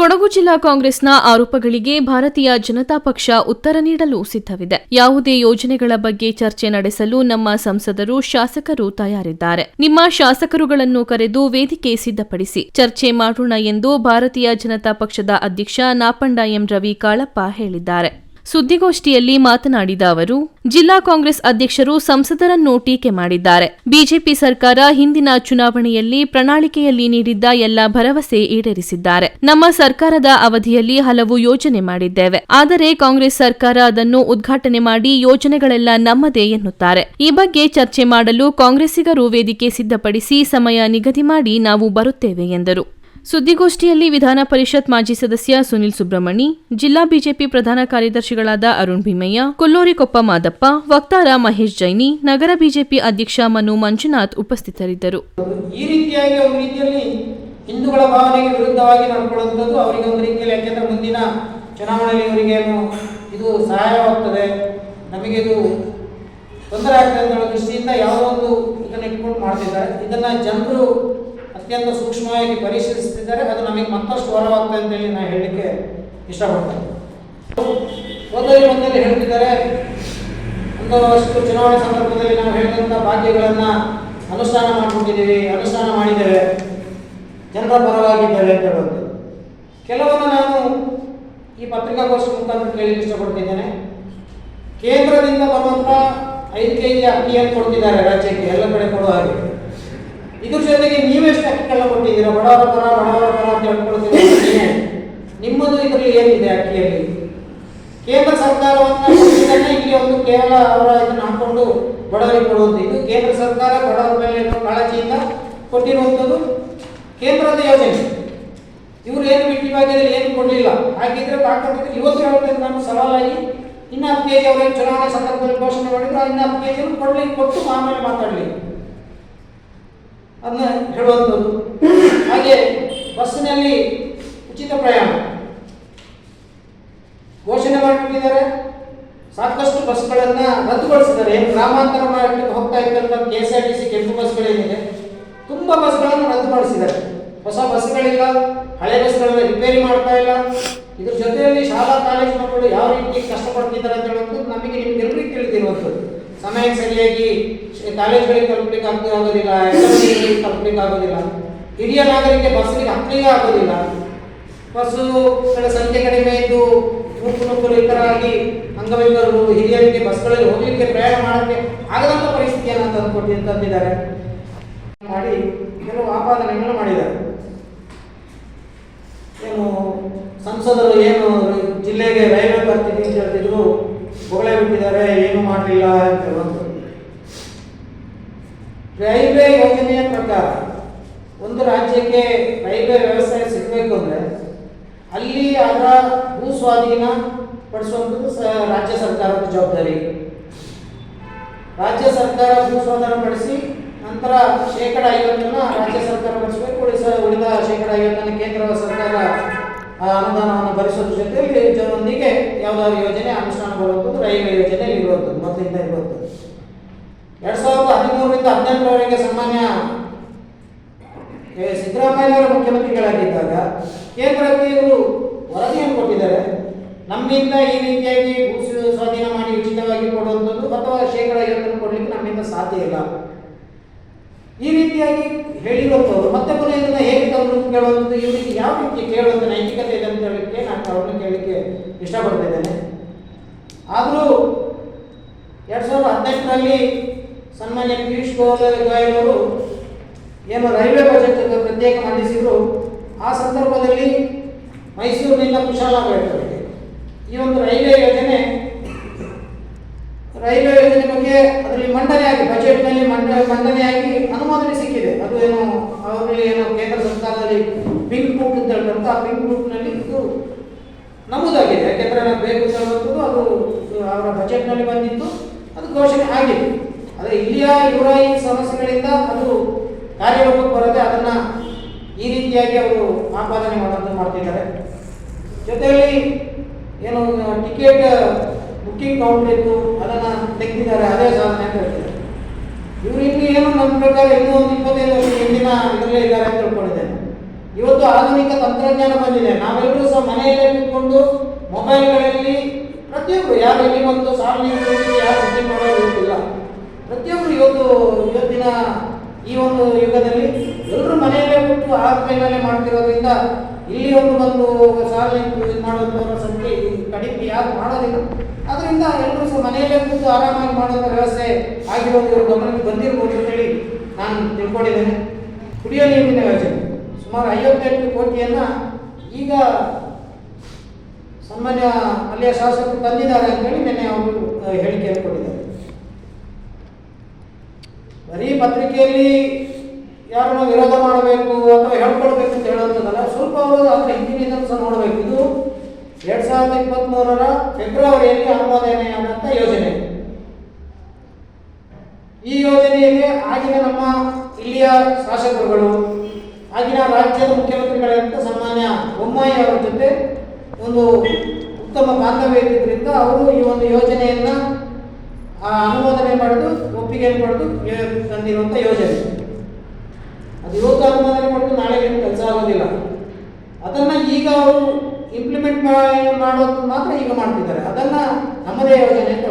ಕೊಡಗು ಜಿಲ್ಲಾ ಕಾಂಗ್ರೆಸ್ನ ಆರೋಪಗಳಿಗೆ ಭಾರತೀಯ ಜನತಾ ಪಕ್ಷ ಉತ್ತರ ನೀಡಲು ಸಿದ್ಧವಿದೆ. ಯಾವುದೇ ಯೋಜನೆಗಳ ಬಗ್ಗೆ ಚರ್ಚೆ ನಡೆಸಲು ನಮ್ಮ ಸಂಸದರು, ಶಾಸಕರು ತಯಾರಿದ್ದಾರೆ. ನಿಮ್ಮ ಶಾಸಕರುಗಳನ್ನು ಕರೆದು ವೇದಿಕೆ ಸಿದ್ಧಪಡಿಸಿ. ಚರ್ಚೆ ಮಾಡೋಣ ಎಂದು ಭಾರತೀಯ ಜನತಾ ಪಕ್ಷದ ಅಧ್ಯಕ್ಷ ನಾಪಂಡ ಎಂ ರವಿ ಕಾಳಪ್ಪ ಹೇಳಿದ್ದಾರೆ. ಸುದ್ದಿಗೋಷ್ಠಿಯಲ್ಲಿ ಮಾತನಾಡಿದ ಅವರು, ಜಿಲ್ಲಾ ಕಾಂಗ್ರೆಸ್ ಅಧ್ಯಕ್ಷರು ಸಂಸದರನ್ನು ಟೀಕೆ ಮಾಡಿದ್ದಾರೆ. ಬಿಜೆಪಿ ಸರ್ಕಾರ ಹಿಂದಿನ ಚುನಾವಣೆಯಲ್ಲಿ ಪ್ರಣಾಳಿಕೆಯಲ್ಲಿ ನೀಡಿದ್ದ ಎಲ್ಲ ಭರವಸೆ ಈಡೇರಿಸಿದ್ದಾರೆ. ನಮ್ಮ ಸರ್ಕಾರದ ಅವಧಿಯಲ್ಲಿ ಹಲವು ಯೋಜನೆ ಮಾಡಿದ್ದೇವೆ. ಆದರೆ ಕಾಂಗ್ರೆಸ್ ಸರ್ಕಾರ ಅದನ್ನು ಉದ್ಘಾಟನೆ ಮಾಡಿ ಯೋಜನೆಗಳೆಲ್ಲ ನಮ್ಮದೇ ಎನ್ನುತ್ತಾರೆ. ಈ ಬಗ್ಗೆ ಚರ್ಚೆ ಮಾಡಲು ಕಾಂಗ್ರೆಸ್ಸಿಗರು ವೇದಿಕೆ ಸಿದ್ಧಪಡಿಸಿ ಸಮಯ ನಿಗದಿ ಮಾಡಿ ನಾವು ಬರುತ್ತೇವೆ ಎಂದರು. ಸುದ್ದಿಗೋಷ್ಠಿಯಲ್ಲಿ ವಿಧಾನ ಪರಿಷತ್ ಮಾಜಿ ಸದಸ್ಯ ಸುನಿಲ್ ಸುಬ್ರಹ್ಮಣಿ, ಜಿಲ್ಲಾ ಬಿಜೆಪಿ ಪ್ರಧಾನ ಕಾರ್ಯದರ್ಶಿಗಳಾದ ಅರುಣ್ ಭೀಮಯ್ಯ, ಕೊಲ್ಲೋರಿಕೊಪ್ಪ ಮಾದಪ್ಪ, ವಕ್ತಾರ ಮಹೇಶ್ ಜೈನಿ, ನಗರ ಬಿಜೆಪಿ ಅಧ್ಯಕ್ಷ ಮನು ಮಂಜುನಾಥ್ ಉಪಸ್ಥಿತರಿದ್ದರು. ಈ ರೀತಿಯಾಗಿ ಒಂದು ರೀತಿಯಲ್ಲಿ ಹಿಂದೂಗಳ ಭಾವನೆಗೆ ವಿರುದ್ಧವಾಗಿ ನಡ್ಕೊಳ್ಳುವಂಥದ್ದು ಅವರಿಗೆ ಒಂದು ರೀತಿಯಲ್ಲಿ, ಯಾಕೆಂದ್ರೆ ಮುಂದಿನ ಚುನಾವಣೆಯಲ್ಲಿ ಇವರಿಗೆ ಏನು, ಇದು ಸಹಾಯವಾಗ್ತದೆ. ನಮಗೆ ಇದು ತೊಂದರೆ ಆಗ್ತದೆ ಅನ್ನೋ ದೃಷ್ಟಿಯಿಂದ ಯಾವುದೋ ಒಂದು ಇದನ್ನು ಇಟ್ಕೊಂಡು ಮಾಡ್ತಿದ್ದಾರೆ. ಇದನ್ನ ಜನರು ಅತ್ಯಂತ ಸೂಕ್ಷ್ಮವಾಗಿ ಪರಿಶೀಲಿಸುತ್ತಿದ್ದಾರೆ ಅದು ನಮಗೆ ಮತ್ತಷ್ಟು ಹೊರವಾಗ್ತದೆ ಅಂತ ಹೇಳಿ ನಾನು ಹೇಳಲಿಕ್ಕೆ ಇಷ್ಟಪಡ್ತೇನೆ. ಓದೋರಿ ಒಂದಲ್ಲಿ ಹೇಳ್ತಿದ್ದಾರೆ ವರ್ಷ ಚುನಾವಣೆ ಸಂದರ್ಭದಲ್ಲಿ ನಾವು ಹೇಳಿದಂಥ ಭಾಗ್ಯಗಳನ್ನು ಅನುಷ್ಠಾನ ಮಾಡಿಕೊಂಡಿದ್ದೀವಿ, ಅನುಷ್ಠಾನ ಮಾಡಿದ್ದೇವೆ, ಜನರ ಪರವಾಗಿದ್ದೇವೆ ಅಂತ ಹೇಳುವಂಥದ್ದು. ಕೆಲವೊಂದು ನಾನು ಈ ಪತ್ರಿಕಾಗೋಷ್ಠಿ ಮುಖಾಂತರ ಕೇಳಲಿಕ್ಕೆ ಇಷ್ಟಪಡ್ತಿದ್ದೇನೆ. ಕೇಂದ್ರದಿಂದ ಬರುವಂಥ ಐದು ಕೆ ಅಕ್ಕಿಯನ್ನು ಕೊಡ್ತಿದ್ದಾರೆ ರಾಜ್ಯಕ್ಕೆ, ಎಲ್ಲ ಕಡೆ ಕೊಡುವ ಹಾಗೆ. ಇದ್ರ ಜೊತೆಗೆ ನೀವೆಷ್ಟು ಅಕ್ಕಿಗೆಲ್ಲ ಕೊಟ್ಟಿದ್ದೀರಾ? ಬಡವರ ಪರ ಬಡವರ ಪರ ಅಂತ ಹೇಳ್ಕೊಳ್ತೀವಿ ನಿಮ್ಮದು ಇದರಲ್ಲಿ ಏನಿದೆ ಅಕ್ಕಿಯಲ್ಲಿ? ಕೇಂದ್ರ ಸರ್ಕಾರವನ್ನ ಇಲ್ಲಿ ಒಂದು ಕೇವಲ ಅವರ ಇದನ್ನ ಹಾಕೊಂಡು ಬಡವರಿಗೆ ಕೊಡುವಂಥದ್ದು ಇದು ಕೇಂದ್ರ ಸರ್ಕಾರ ಬಡವರ ಮೇಲೆ ಕಾಳಜಿಯಿಂದ ಕೊಟ್ಟಿರುವಂಥದ್ದು ಕೇಂದ್ರದ ಯೋಜನೆ. ಇವರು ಏನು ಬಿಟ್ಟಿ ಭಾಗ್ಯದಲ್ಲಿ ಏನು ಕೊಡಲಿಲ್ಲ. ಹಾಗಿದ್ರೆ ತಾಕತ್ತಿದ್ರೆ ಇವತ್ತು ಹೇಳ್ತೇನೆ ನಾನು ಸವಾಲಾಗಿ, ಇನ್ನು ಹತ್ತು ಕೆ ಜಿ ಅವರೇನು ಚುನಾವಣೆ ಸಂದರ್ಭದಲ್ಲಿ ಘೋಷಣೆ ಮಾಡಿದ್ರು, ಇನ್ನು ಹತ್ತು ಕೆ ಜಿ ಕೊಡ್ಲಿಕ್ಕೆ ಕೊಟ್ಟು ಆಮೇಲೆ ಮಾತಾಡಲಿ. ಅದನ್ನ ಹೇಳುವಂಥದ್ದು. ಹಾಗೆ ಬಸ್ಸಿನಲ್ಲಿ ಉಚಿತ ಪ್ರಯಾಣ. ಘೋಷಣೆ ಮಾಡಿಬಿಟ್ಟಿದ್ದಾರೆ ಸಾಕಷ್ಟು ಬಸ್ಗಳನ್ನು ರದ್ದುಗೊಳಿಸಿದ್ದಾರೆ. ಗ್ರಾಮಾಂತರ ಮಾಡಲಿಕ್ಕೆ ಹೋಗ್ತಾ ಇದ್ದಂಥ K S R T C ಕೆಂಪು ಬಸ್ಗಳೇನಿದೆ, ತುಂಬ ಬಸ್ಗಳನ್ನು ರದ್ದುಗೊಳಿಸಿದ್ದಾರೆ. ಹೊಸ ಬಸ್ಗಳಿಲ್ಲ, ಹಳೆ ಬಸ್ಗಳನ್ನ ರಿಪೇರಿ ಮಾಡ್ತಾ ಇಲ್ಲ. ಇದ್ರ ಜೊತೆಯಲ್ಲಿ ಶಾಲಾ ಕಾಲೇಜು ಮಕ್ಕಳು ಯಾವ ರೀತಿ ಕಷ್ಟಪಡ್ತಿದ್ದಾರೆ ಅಂತ ಹೇಳುವಂಥದ್ದು ನಮಗೆ ನಿಮ್ಗೆಲ್ಲರಿಗೂ ತಿಳಿದಿರುವಂಥದ್ದು. ಸಮಯಕ್ಕೆ ಸರಿಯಾಗಿ ಶ್- ಕಾಲೇಜ್ಗಳಿಗೆ ತಲುಪಲಿಕ್ಕೆ ಆಗ್ತಾ ಆಗೋದಿಲ್ಲ ತಲುಪಲಿಕ್ಕೆ ಆಗೋದಿಲ್ಲ. ಹಿರಿಯ ನಾಗರಿಕ ಬಸ್ಸಿಗೆ ಹತ್ತಲಿಕ್ಕೆ ಆಗೋದಿಲ್ಲ. ಬಸ್ಸು ಸಂಖ್ಯೆ ಕಡಿಮೆ ಇದ್ದು ನೂಕು ನೂಕರು ಇತರಾಗಿ ಅಂಗವಿಕಲರು ಹಿರಿಯರಿಗೆ ಬಸ್ಗಳಲ್ಲಿ ಹೋಗಲಿಕ್ಕೆ ಪ್ರಯಾಣ ಮಾಡಕ್ಕೆ ಆಗದಂಥ ಪರಿಸ್ಥಿತಿಯನ್ನು ತಂದುಕೊಟ್ಟು ತಂದಿದ್ದಾರೆ. ಮಾಡಿ ಕೆಲವು ಆಪಾದನೆಗಳನ್ನು ಮಾಡಿದ್ದಾರೆ. ಏನು ಸಂಸದರು ಏನು ಜಿಲ್ಲೆಗೆ ರೈಲ್ವೆ ಬರ್ತೀನಿ ಅಂತ ಹೇಳ್ತಿದ್ರು ಹೊಗಳೇ ಬಿಟ್ಟಿದ್ದಾರೆ, ಏನು ಮಾಡಲಿಲ್ಲ ಅಂತ ಹೇಳುವಂಥದ್ದು ರೈಲ್ವೆ ಯೋಜನೆಯ ಪ್ರಕಾರ ಒಂದು ರಾಜ್ಯಕ್ಕೆ ರೈಲ್ವೆ ವ್ಯವಸ್ಥೆ ಸಿಗಬೇಕು ಅಂದರೆ ಅಲ್ಲಿ ಅದರ ಭೂ ಸ್ವಾಧೀನ ಪಡಿಸುವಂಥದ್ದು ರಾಜ್ಯ ಸರ್ಕಾರದ ಜವಾಬ್ದಾರಿ. ರಾಜ್ಯ ಸರ್ಕಾರ ಭೂ ಸ್ವಾಧೀನ ಪಡಿಸಿ ನಂತರ ಶೇಕಡ ಐವತ್ತನ್ನು ರಾಜ್ಯ ಸರ್ಕಾರ ಉಳಿಸ, ಉಳಿದ ಶೇಕಡ ಐವತ್ತನ್ನು ಕೇಂದ್ರ ಸರ್ಕಾರ ಅನುದಾನವನ್ನು ಭರಿಸೋದ್ರ ಜೊತೆಯಲ್ಲಿ ಜೊತೆಗೆ ಯಾವುದಾದ್ರು ಯೋಜನೆ ಅನುಷ್ಠಾನಗೊಳ್ಳುವಂಥದ್ದು, ರೈಲ್ವೆ ಯೋಜನೆ ಇರುವಂಥದ್ದು, ಮೊದಲಿಂದ ಇರುವಂಥದ್ದು. ಎರಡು ಸಾವಿರದ ಹದಿಮೂರರಿಂದ ಹದಿನೆಂಟರವರೆಗೆ ಸಾಮಾನ್ಯ ಸಿದ್ದರಾಮಯ್ಯ ಸಿದ್ದರಾಮಯ್ಯನವರು ಮುಖ್ಯಮಂತ್ರಿಗಳಾಗಿದ್ದಾಗ ಕೇಂದ್ರಕ್ಕೆ ಇವರು ವರದಿಯನ್ನು ಕೊಟ್ಟಿದ್ದಾರೆ. ನಮ್ಮಿಂದ ಈ ರೀತಿಯಾಗಿ ಭೂ ಸ್ವಾಧೀನ ಮಾಡಿ ಉಚಿತವಾಗಿ ಕೊಡುವಂಥದ್ದು ಅಥವಾ ಶೇಕಡ ಐವತ್ತನ್ನು ಕೊಡಲಿಕ್ಕೆ ನಮ್ಮಿಂದ ಸಾಧ್ಯ ಇಲ್ಲ. ಈ ರೀತಿಯಾಗಿ ಹೇಳಿರುವಂಥವ್ರು, ಮತ್ತೆ ಪುನಃ ಇದನ್ನ ಹೇಗೆ ತಂದ್ರು ಕೇಳುವಂಥದ್ದು, ಈ ಇವರಿಗೆ ಯಾವ ರೀತಿ ಕೇಳುವಂಥ ನೈತಿಕತೆ ಇದೆ ಅಂತ ಹೇಳಲಿಕ್ಕೆ ನಾನು ಅವ್ರನ್ನ ಕೇಳಲಿಕ್ಕೆ ಇಷ್ಟಪಡ್ತಿದ್ದೇನೆ ಆದರೂ ಎರಡ್ ಸಾವಿರದ ಹದಿನೆಂಟರಲ್ಲಿ ಸನ್ಮಾನ್ಯ ಪಿಯೂಷ್ ಗೋಯಲ್ ಏನು ರೈಲ್ವೆ ಬಜೆಟ್ ಪ್ರತ್ಯೇಕ ಮಂಡಿಸಿದ್ರು. ಆ ಸಂದರ್ಭದಲ್ಲಿ ಮೈಸೂರಿನಿಂದ ಕುಶಾಲನಗರಕ್ಕೆ ಈ ಒಂದು ರೈಲ್ವೆ ಯೋಜನೆ ರೈಲ್ವೆ ಯೋಜನೆ ಬಗ್ಗೆ ಅದರಲ್ಲಿ ಮಂಡನೆಯಾಗಿ ಬಜೆಟ್ನಲ್ಲಿ ಮಂಡ ಮಂಡನೆಯಾಗಿ ಅನುಮೋದನೆ ಸಿಕ್ಕಿದೆ. ಅದು ಏನು, ಅವರಲ್ಲಿ ಏನು ಕೇಂದ್ರ ಸರ್ಕಾರದಲ್ಲಿ ಪಿಂಕ್ ಬುಕ್ ಅಂತ ಹೇಳ್ತಾರೆ ಆ ಪಿಂಕ್ ಬುಕ್ನಲ್ಲಿ ಇದು ನಮೂದಾಗಿದೆ. ಯಾಕೆಂದ್ರೆ ಬೇಕು ಅಂತ ಅದು ಅವರ ಬಜೆಟ್ನಲ್ಲಿ ಬಂದಿತ್ತು. ಅದು ಘೋಷಣೆ ಆಗಿದೆ. ಆದರೆ ಇಲ್ಲಿಯ ಇವರ ಈ ಸಮಸ್ಯೆಗಳಿಂದ ಅದು ಕಾರ್ಯರೂಪಕ್ಕೆ ಬರದೆ ಅದನ್ನ ಈ ರೀತಿಯಾಗಿ ಅವರು ಆಪಾದನೆ ಮಾಡೋದು ಮಾಡ್ತಿದ್ದಾರೆ. ಜೊತೆಯಲ್ಲಿ ಏನು, ಟಿಕೆಟ್ ಬುಕ್ಕಿಂಗ್ ಕೌಂಟರ್ ಇತ್ತು, ಅದನ್ನ ತೆಗೆದಿದ್ದಾರೆ, ಅದೇ ಸಾಧನೆ ಅಂತ ಹೇಳ್ತಾರೆ. ಇವರು ಇಲ್ಲಿ ಏನು, ನಮ್ಮ ಪ್ರಕಾರ ಇನ್ನೂ ಒಂದು ಇಪ್ಪತ್ತೈದು ವರ್ಷ ಹಿಂದಿನ ಇದರಲ್ಲೇ ಇದ್ದಾರೆ ಅಂತ ತಿಳ್ಕೊಂಡಿದ್ದೇನೆ. ಇವತ್ತು ಆಧುನಿಕ ತಂತ್ರಜ್ಞಾನ ಬಂದಿದೆ. ನಾವೆಲ್ಲರೂ ಸಹ ಮನೆಯಲ್ಲೇ ಕೂತ್ಕೊಂಡು ಮೊಬೈಲ್ಗಳಲ್ಲಿ ಪ್ರತಿಯೊಬ್ಬರು ಯಾರು ಇಲ್ಲಿ ಬಂದು ಸಾರ್ವಜನಿಕ ಯಾರು ಸುದ್ದಿ ಮಾಡೋದು ಇಲ್ಲ. ಪ್ರತಿಯೊಬ್ಬರು ಇವತ್ತು ಇವತ್ತಿನ ಈ ಒಂದು ಯುಗದಲ್ಲಿ ಎಲ್ಲರೂ ಮನೆಯಲ್ಲೇ ಕೂತು ಆನ್ಲೈನಲ್ಲೇ ಮಾಡ್ತಿರೋದ್ರಿಂದ ಇಲ್ಲಿ ಒಂದು ಬಂದು ಇದು ಮಾಡೋದ್ರ ಸಂಖ್ಯೆ ಕಡಿಮೆ ಯಾರು ಮಾಡೋದಿಲ್ಲ. ಅದರಿಂದ ಎಲ್ಲರೂ ಸಹ ಮನೆಯಲ್ಲೇ ಕೂತು ಆರಾಮಾಗಿ ಮಾಡುವಂಥ ವ್ಯವಸ್ಥೆ ಆಗಿರೋದು ಗಮನಕ್ಕೆ ಬಂದಿರ್ಬೋದು ಅಂತೇಳಿ ನಾನು ತಿಳ್ಕೊಂಡಿದ್ದೇನೆ. ಕುಡಿಯೋ ನೀರಿನ ಯೋಜನೆ ಸುಮಾರು ಐವತ್ತೆಂಟು ಕೋಟಿಯನ್ನ ಈಗ ಸಾಮಾನ್ಯ ಅಲ್ಲಿಯ ಶಾಸಕರು ತಂದಿದ್ದಾರೆ ಅಂತೇಳಿ ನಿನ್ನೆ ಅವರು ಆ, ಹೇಳಿಕೆಯನ್ನು ಕೊಟ್ಟಿದ್ದಾರೆ. ಬರೀ ಪತ್ರಿಕೆಯಲ್ಲಿ ಯಾರನ್ನ ವಿರೋಧ ಮಾಡಬೇಕು ಅಥವಾ ಹೇಳ್ಕೊಳ್ಬೇಕು ಅಂತ ಹೇಳುವಂಥದ್ದಲ್ಲ, ಸ್ವಲ್ಪ ಅವರು ಅದರ ಹಿಂದಿನಿಂದ ಸಹ ನೋಡಬೇಕು. ಇದು ಎರಡ್ ಸಾವಿರದ ಇಪ್ಪತ್ತ್ಮೂರರ ಫೆಬ್ರವರಿಯಲ್ಲಿ ಆದಂತ ಯೋಜನೆ. ಈ ಯೋಜನೆಯಲ್ಲಿ ಆಗಿನ ನಮ್ಮ ಇಲ್ಲಿಯ ಶಾಸಕರುಗಳು, ಆಗಿನ ರಾಜ್ಯದ ಮುಖ್ಯಮಂತ್ರಿಗಳಂತ ಸಾಮಾನ್ಯ ಬೊಮ್ಮಾಯಿ ಅವರ ಜೊತೆ ಒಂದು ಉತ್ತಮ ಬಾಂಧವ್ಯ ಇದ್ದಿದ್ದರಿಂದ ಅವರು ಈ ಒಂದು ಯೋಜನೆಯನ್ನ ಆ, ಅನುಮೋದನೆ ಪಡೆದು ಒಪ್ಪಿಗೆ ಪಡೆದು ಏ- ತಂದಿರುವಂಥ ಯೋಜನೆ. ಅದು ಇವತ್ತು ಅನುಮೋದನೆ ಪಡೆದು ನಾಳೆ ಕೆಲಸ ಆಗೋದಿಲ್ಲ. ಅದನ್ನ ಈಗ ಅವರು ಇಂಪ್ಲಿಮೆಂಟ್ ಮಾಡೋದು ಮಾತ್ರ ಈಗ ಮಾಡ್ತಿದ್ದಾರೆ. ಅದನ್ನ ನಮ್ಮದೇ ಯೋಜನೆ ಅಂತ